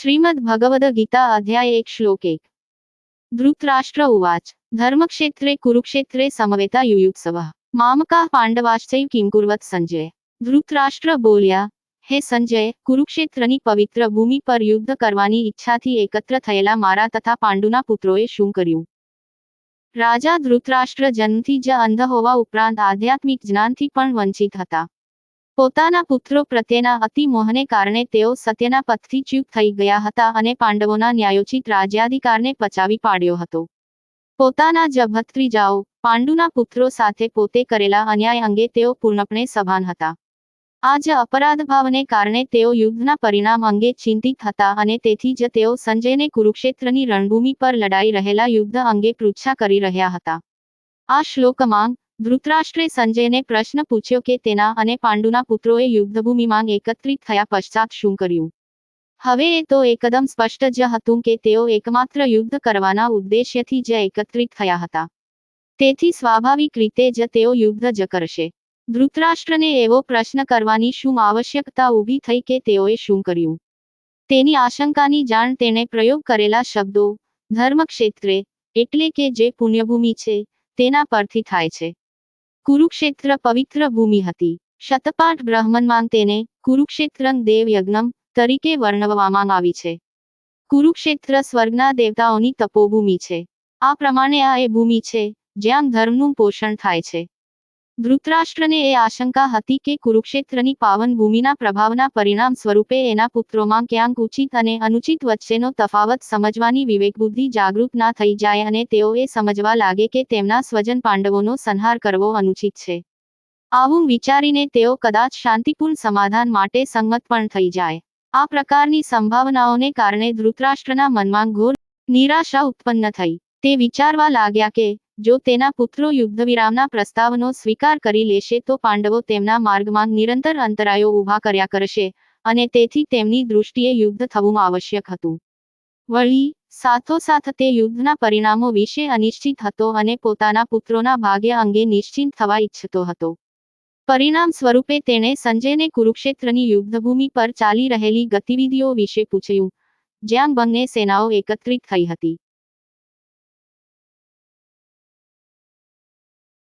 શ્રીમદ ભગવદ ગીતા અધ્યાય એક શ્લોક એક ધૃતરાષ્ટ્ર ઉવાચ ધર્મક્ષેત્રે કુરુક્ષેત્રે સમવેતા યુયુત્સવ મામકા પાંડવાશ્ચૈવ કિંકુર્વત સંજય ધૃતરાષ્ટ્ર બોલ્યા હે સંજય કુરુક્ષેત્રની પવિત્ર ભૂમિ પર યુદ્ધ કરવાની ઈચ્છાથી એકત્ર થયેલા મારા તથા પાંડુના પુત્રોએ શું કર્યું રાજા ધૃતરાષ્ટ્ર જન્મથી જ અંધ હોવા ઉપરાંત આધ્યાત્મિક જ્ઞાનથી પણ વંચિત હતા પોતાના પુત્રો પ્રત્યેના અતિ મોહને કારણે તેઓ સત્યના પથથી ચ્યુત થઈ ગયા હતા અને પાંડવોના ન્યાયોચિત રાજ્યાધિકારને પચાવી પાડ્યો હતો. પોતાના જ ભત્રીજાઓ પાંડુના પુત્રો સાથે પોતે કરેલા અન્યાય અંગે તેઓ પૂર્ણપણે સભાન હતા. આ જ અપરાધ ભાવને કારણે તેઓ યુદ્ધના પરિણામ અંગે ચિંતિત હતા અને તેથી જ તેઓ સંજયને કુરુક્ષેત્રની રણભૂમિ પર લડાઈ રહેલા યુદ્ધ અંગે પૃચ્છા કરી રહ્યા હતા. આ શ્લોકમાં ધૃતરાષ્ટ્રે સંજયને પ્રશ્ન પૂછ્યો કે તેના અને પાંડુના પુત્રોએ યુદ્ધભૂમિમાં એકત્રિત થયા પશ્ચાત શું કર્યું? હવે એ તો એકદમ સ્પષ્ટ જ હતું કે તેઓ એકમાત્ર યુદ્ધ કરવાના ઉદ્દેશ્યથી જ એકત્રિત થયા હતા. તેથી સ્વાભાવિક રીતે જ તેઓ યુદ્ધ જ કરશે. ધૃતરાષ્ટ્રને એવો પ્રશ્ન કરવાની શું આવશ્યકતા ઊભી થઈ કે તેઓએ શું કર્યું? તેની આશંકાની જાણ તેણે પ્રયોગ કરેલા શબ્દો, ધર્મક્ષેત્રે, એટલે કે જે પુણ્યભૂમિ છે, તેના પરથી થાય છે. કુરુક્ષેત્ર પવિત્ર ભૂમિ હતી. શતપાઠ બ્રહ્મનમાં તેને કુરુક્ષેત્રન દેવ યજ્ઞમ તરીકે વર્ણવવામાં આવી છે. કુરુક્ષેત્ર સ્વર્ગના દેવતાઓની તપોભૂમિ છે. આ પ્રમાણે આ એ ભૂમિ છે, જ્યાં ધર્મનું પોષણ થાય છે. ધૃતરાષ્ટ્રને એ આશંકા હતી કે કુરુક્ષેત્રની પાવન ભૂમિના પ્રભાવના પરિણામ સ્વરૂપે એના પુત્રોમાં ક્યાંક ઉચિત અને અનુચિત વચ્ચેનો તફાવત સમજવાની વિવેકબુદ્ધિ જાગૃત ના થઈ જાય અને તેઓ એ સમજવા લાગે કે તેમના સ્વજન પાંડવોનો સંહાર કરવો અનુચિત છે. આવું વિચારીને તેઓ કદાચ શાંતિપૂર્ણ સમાધાન માટે સંમત પણ થઈ જાય. આ પ્રકારની સંભાવનાઓને કારણે ધૃતરાષ્ટ્રના મનમાં ઘોર નિરાશા ઉત્પન્ન થઈ. તે વિચારવા લાગ્યા કે, જો તેના પુત્રો યુદ્ધવિરામના પ્રસ્તાવનો સ્વીકાર કરી લેશે તો પાંડવો તેમના માર્ગમાં નિરંતર અંતરાયો ઊભા કર્યા કરશે અને તેથી તેમની દૃષ્ટિએ યુદ્ધ થવું આવશ્યક હતું. વળી, સાથોસાથ તે યુદ્ધના પરિણામો વિશે અનિશ્ચિત હતો અને પોતાના પુત્રોના ભાગ્ય અંગે નિશ્ચિંત થવા ઈચ્છતો હતો. પરિણામ સ્વરૂપે તેણે સંજયને કુરુક્ષેત્રની યુદ્ધભૂમિ પર ચાલી રહેલી ગતિવિધિઓ વિશે પૂછ્યું, જ્યાં બંને સેનાઓ એકત્રિત થઈ હતી.